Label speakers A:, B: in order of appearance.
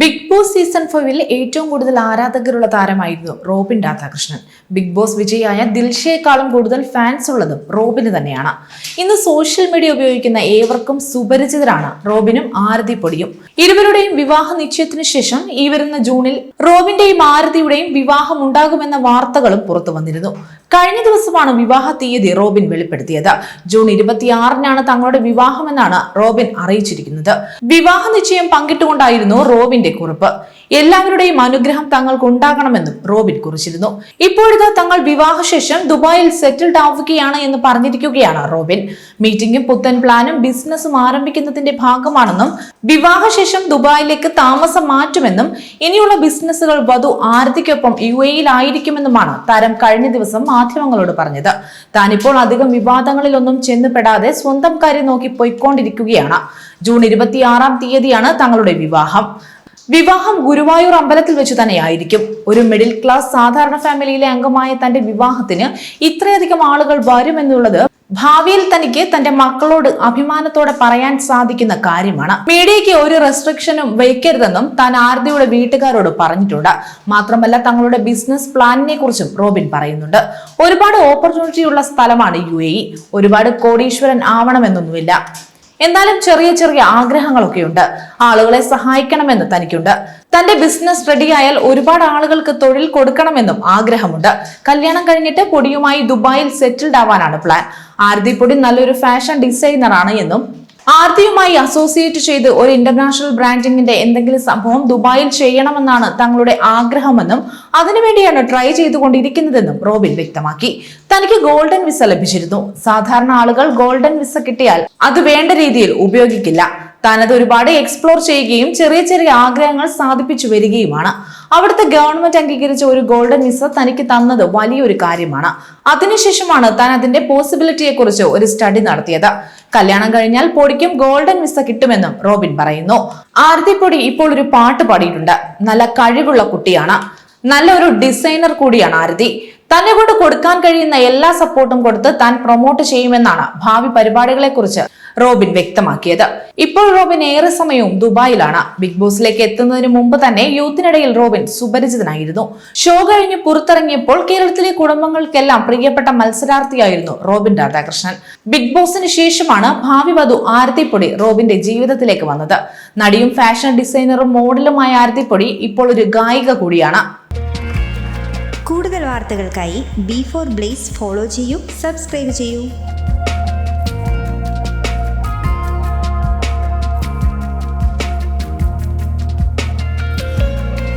A: Big boss season ഫൈവിൽ ഏറ്റവും കൂടുതൽ ആരാധകരുള്ള താരമായിരുന്നു റോബിൻ രാധാകൃഷ്ണൻ. ബിഗ് ബോസ് വിജയിയായ ദിൽഷയെക്കാളും കൂടുതൽ ഫാൻസ് ഉള്ളതും റോബിന് തന്നെയാണ്. ഇന്ന് സോഷ്യൽ മീഡിയ ഉപയോഗിക്കുന്ന ഏവർക്കും സുപരിചിതരാണ് റോബിനും ആരതി പൊടിയും ഇരുവരുടെയും വിവാഹ നിശ്ചയത്തിനു ശേഷം ഈ വരുന്ന ജൂണിൽ റോബിന്റെയും ആരതിയുടെയും വിവാഹം ഉണ്ടാകുമെന്ന വാർത്തകളും പുറത്തു വന്നിരുന്നു. കഴിഞ്ഞ ദിവസമാണ് വിവാഹ തീയതി റോബിൻ വെളിപ്പെടുത്തിയത്. ജൂൺ ഇരുപത്തിയാറിനാണ് തങ്ങളുടെ വിവാഹമെന്നാണ് റോബിൻ അറിയിച്ചിരിക്കുന്നത്. വിവാഹ നിശ്ചയം പങ്കിട്ടുകൊണ്ടായിരുന്നു റോബിന്റെ കുറിപ്പ്. എല്ലാവരുടെയും അനുഗ്രഹം തങ്ങൾക്ക് ഉണ്ടാകണമെന്നും റോബിൻ കുറിച്ചിരുന്നു. ഇപ്പോഴിത് തങ്ങൾ വിവാഹശേഷം ദുബായിൽ സെറ്റിൽഡ് ആവുകയാണ് എന്ന് പറഞ്ഞിരിക്കുകയാണ് റോബിൻ. മീറ്റിംഗും പുത്തൻ പ്ലാനും ബിസിനസ്സും ആരംഭിക്കുന്നതിന്റെ ഭാഗമാണെന്നും വിവാഹശേഷം ദുബായിലേക്ക് താമസം മാറ്റുമെന്നും ഇനിയുള്ള ബിസിനസ്സുകൾ വധു ആരതിക്കൊപ്പം യു എയിലായിരിക്കുമെന്നുമാണ് താരം കഴിഞ്ഞ ദിവസം മാധ്യമങ്ങളോട് പറഞ്ഞത്. താനിപ്പോൾ അധികം വിവാദങ്ങളിലൊന്നും ചെന്നുപെടാതെ സ്വന്തം കാര്യം നോക്കി പോയിക്കൊണ്ടിരിക്കുകയാണ്. ജൂൺ ഇരുപത്തിയാറാം തീയതിയാണ് തങ്ങളുടെ വിവാഹം. വിവാഹം ഗുരുവായൂർ അമ്പലത്തിൽ വെച്ച് തന്നെയായിരിക്കും. ഒരു മിഡിൽ ക്ലാസ് സാധാരണ ഫാമിലിയിലെ അംഗമായ തന്റെ വിവാഹത്തിന് ഇത്രയധികം ആളുകൾ വരുമെന്നുള്ളത് ഭാവിയിൽ തനിക്ക് തന്റെ മക്കളോട് അഭിമാനത്തോടെ പറയാൻ സാധിക്കുന്ന കാര്യമാണ്. മീഡിയയ്ക്ക് ഒരു റെസ്ട്രിക്ഷനും വയ്ക്കരുതെന്നും താൻ ആരതിയുടെ വീട്ടുകാരോട് പറഞ്ഞിട്ടുണ്ട്. മാത്രമല്ല തങ്ങളുടെ ബിസിനസ് പ്ലാനിനെ കുറിച്ചും റോബിൻ പറയുന്നുണ്ട്. ഒരുപാട് ഓപ്പർച്യൂണിറ്റി ഉള്ള സ്ഥലമാണ് യു ഒരുപാട് കോടീശ്വരൻ ആവണമെന്നൊന്നുമില്ല. എന്നാലും ചെറിയ ചെറിയ ആഗ്രഹങ്ങളൊക്കെ ഉണ്ട് ആളുകളെ സഹായിക്കണമെന്ന് തനിക്കുണ്ട്. തന്റെ ബിസിനസ് റെഡിയായാൽ ഒരുപാട് ആളുകൾക്ക് തൊഴിൽ കൊടുക്കണമെന്നും ആഗ്രഹമുണ്ട്. കല്യാണം കഴിഞ്ഞിട്ട് പൊടിയുമായി ദുബായിൽ സെറ്റിൽഡ് ആവാനാണ് പ്ലാൻ ആരതി പൊടി നല്ലൊരു ഫാഷൻ ഡിസൈനർ ആണ് എന്നും ആർത്തിയുമായി അസോസിയേറ്റ് ചെയ്ത് ഒരു ഇന്റർനാഷണൽ ബ്രാൻഡിങ്ങിന്റെ എന്തെങ്കിലും സംഭവം ദുബായിൽ ചെയ്യണമെന്നാണ് തങ്ങളുടെ ആഗ്രഹമെന്നും അതിനുവേണ്ടിയാണ് ട്രൈ ചെയ്തുകൊണ്ടിരിക്കുന്നതെന്നും റോബിൻ വ്യക്തമാക്കി. തനിക്ക് ഗോൾഡൻ വിസ ലഭിച്ചിരുന്നു. സാധാരണ ആളുകൾ ഗോൾഡൻ വിസ കിട്ടിയാൽ അത് വേണ്ട രീതിയിൽ ഉപയോഗിക്കില്ല. താനത് ഒരുപാട് എക്സ്പ്ലോർ ചെയ്യുകയും ചെറിയ ചെറിയ ആഗ്രഹങ്ങൾ സാധിപ്പിച്ചു വരികയുമാണ്. അവിടുത്തെ ഗവൺമെന്റ് അംഗീകരിച്ച ഒരു ഗോൾഡൻ വിസ തനിക്ക് തന്നത് വലിയൊരു കാര്യമാണ്. അതിനുശേഷമാണ് താൻ അതിന്റെ പോസിബിലിറ്റിയെ കുറിച്ച് ഒരു സ്റ്റഡി നടത്തിയത്. കല്യാണം കഴിഞ്ഞാൽ പൊടിക്കും ഗോൾഡൻ വിസ കിട്ടുമെന്നും റോബിൻ പറയുന്നു. ആരതി പൊടി ഇപ്പോൾ ഒരു പാട്ട് പാടിയിട്ടുണ്ട്. നല്ല കഴിവുള്ള കുട്ടിയാണ്. നല്ല ഒരു ഡിസൈനർ കൂടിയാണ് ആരതി തന്നെ കൊണ്ട് കൊടുക്കാൻ കഴിയുന്ന എല്ലാ സപ്പോർട്ടും കൊടുത്ത് താൻ പ്രൊമോട്ട് ചെയ്യുമെന്നാണ് ഭാവി പരിപാടികളെ കുറിച്ച് റോബിൻ വ്യക്തമാക്കിയത്. ഇപ്പോൾ റോബിൻ ഏറെ സമയവും ദുബായിലാണ്. ബിഗ് ബോസിലേക്ക് എത്തുന്നതിന് മുമ്പ് തന്നെ യൂത്തിനിടയിൽ റോബിൻ സുപരിചിതനായിരുന്നു. ഷോ കഴിഞ്ഞ് പുറത്തിറങ്ങിയപ്പോൾ കേരളത്തിലെ കുടുംബങ്ങൾക്കെല്ലാം പ്രിയപ്പെട്ട മത്സരാർത്ഥിയായിരുന്നു റോബിൻ രാധാകൃഷ്ണൻ. ബിഗ് ബോസിന് ശേഷമാണ് ഭാവി വധു ആരതിപ്പൊടി റോബിന്റെ ജീവിതത്തിലേക്ക് വന്നത്. നടിയും ഫാഷൻ ഡിസൈനറും മോഡലുമായ ആരതിപ്പൊടി ഇപ്പോൾ ഒരു ഗായിക കൂടിയാണ്.
B: കൂടുതൽ വാർത്തകൾക്കായി ബി ഫോർ ബ്ലേസ് ഫോളോ ചെയ്യൂ സബ്സ്ക്രൈബ് ചെയ്യൂ.